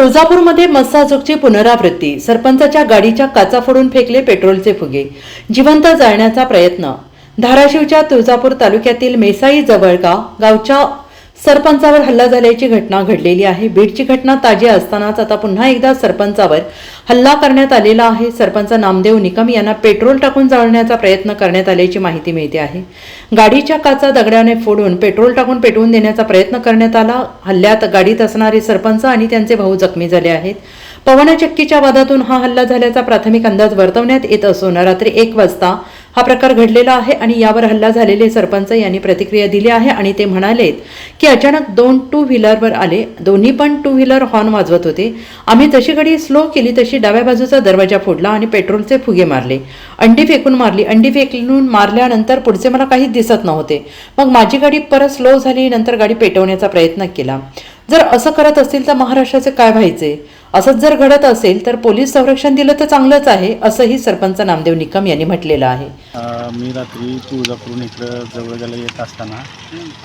तुळजापूरमध्ये मस्साजोगची पुनरावृत्ती. सरपंचाच्या गाडीच्या काचा फोडून फेकले पेट्रोलचे फुगे. जिवंत जाळण्याचा प्रयत्न. धाराशिवच्या तुळजापूर तालुक्यातील मेसाई जवळगाव गावच्या सरपंचावर हल्ला झाल्याची घटना घडलेली आहे. बीडची घटना ताजी असतानाच आता पुन्हा एकदा सरपंचावर हल्ला करण्यात आलेला आहे. सरपंच नामदेव निकम यांना पेट्रोल टाकून जाळण्याचा प्रयत्न करण्यात आल्याची माहिती मिळते आहे. गाडीच्या काचा दगडाने फोडून पेट्रोल टाकून पेटवून देण्याचा प्रयत्न करण्यात आला. हल्ल्यात गाडीत असणारे सरपंच आणि त्यांचे भाऊ जखमी झाले आहेत. पवनचक्कीच्या वादातून हा हल्ला झाल्याचा प्राथमिक अंदाज वर्तवण्यात येत असून रात्री एक वाजता हा प्रकार घडलेला आहे आणि यावर हल्ला झालेले सरपंच यांनी प्रतिक्रिया दिली आहे आणि ते म्हणालेत की अचानक दोन टू व्हीलरवर आले. दोन्ही पण टू व्हीलर हॉर्न वाजवत होते. आम्ही जशी गाडी स्लो केली तशी डाव्या बाजूचा दरवाजा फोडला आणि पेट्रोलचे फुगे मारले. अंडी फेकून मारली. अंडी फेकून मारल्यानंतर पुढचे मला काहीच दिसत नव्हते. मग माझी गाडी परत स्लो झाली नंतर गाडी पेटवण्याचा प्रयत्न केला. जर असं करत असतील तर महाराष्ट्राचे काय व्हायचे? असंच जर घडत असेल तर पोलीस संरक्षण दिलं तर चांगलंच आहे असंही सरपंच नामदेव निकम यांनी म्हटलेलं आहे. मी रात्री तुळजापूरून इकडं जवळ जवळच्याला येत असताना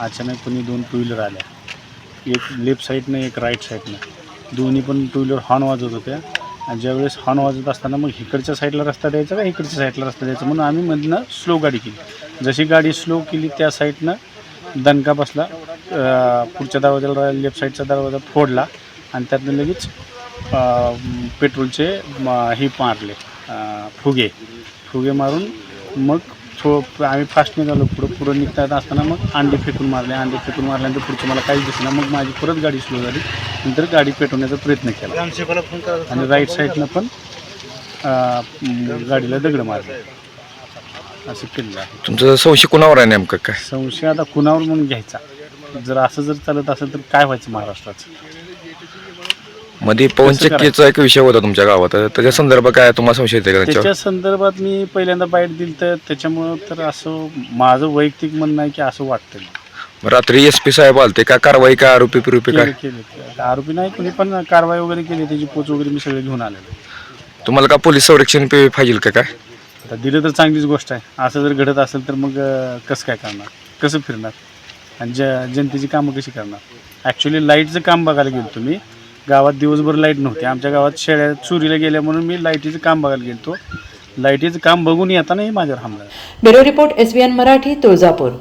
अचानक कोणी दोन टू व्हीलर आल्या. एक लेफ्ट साईडनं एक राईट साईडनं. दोन्ही पण टू व्हीलर हॉर्न वाजवत होत्या. आणि ज्यावेळेस हॉर्न वाजवत असताना मग इकडच्या साईडला रस्ता द्यायचा का इकडच्या साईडला रस्ता द्यायचा? म्हणून आम्ही मधनं स्लो गाडी केली. जशी गाडी स्लो केली त्या साईडनं दणका बसला पुढच्या दरवाजाला लेफ्ट साईडचा दरवाजा फोडला आणि त्यातनं लगेच पेट्रोलचे म, हे मारले फुगे. फुगे मारून मग थो आम्ही फास्ट निघालो पुढं. पुढं निघता येत असताना मग अंडे फेकून मारले. अंडे फेकून मारल्यानंतर पुढचं मला काहीच दिसलं मग माझी परत गाडी स्लो झाली. नंतर गाडी पेटवण्याचा प्रयत्न केला. आणि राईट साईडनं पण गाडीला दगड मारले. असं केलेलं आहे. तुमचं संशय कोणावर आहे नेमकं काय? संशय आता कुणावर म्हणून घ्यायचा? जर असं जर चालत असेल तर काय व्हायचं महाराष्ट्राचं? मध्ये पवनचक्कीचा एक विषय होता तुमच्या गावात. तर त्याच्या संदर्भात काय तुम्हाला संशय येते का त्याच्या संदर्भात मी पहिल्यांदा बाईट दिली तर त्याच्यामुळं तर असं माझं वैयक्तिक म्हणणं आहे की असं वाटतं रात्री एस पी साहेब आलते काय कारवाई काय आरोपी पिरोपी काय? केले केले. आरोपी नाही कोणी पण कारवाई वगैरे केली त्याची पोच वगैरे मी सगळे घेऊन आलेलो. तुम्हाला का पोलीस संरक्षण पे- पाहिजे का काय? आता दिलं तर चांगलीच गोष्ट आहे. असं जर घडत असेल तर मग अं, कसं काय करणार? कसं फिरणार? आणि ज जनतेची कामं कशी करणार? ॲक्च्युली लाईटचं काम बघायला गेलो तुम्ही गावात दिवसभर लाइट नव्हती. आमच्या गावात शेळ्या चोरीला गेल्या म्हणून मी लाईटीचं काम बघायला गेलो लाईटीचं काम बघून येताना माझ्यावर हमला bureau report N Marathi Tuljapur.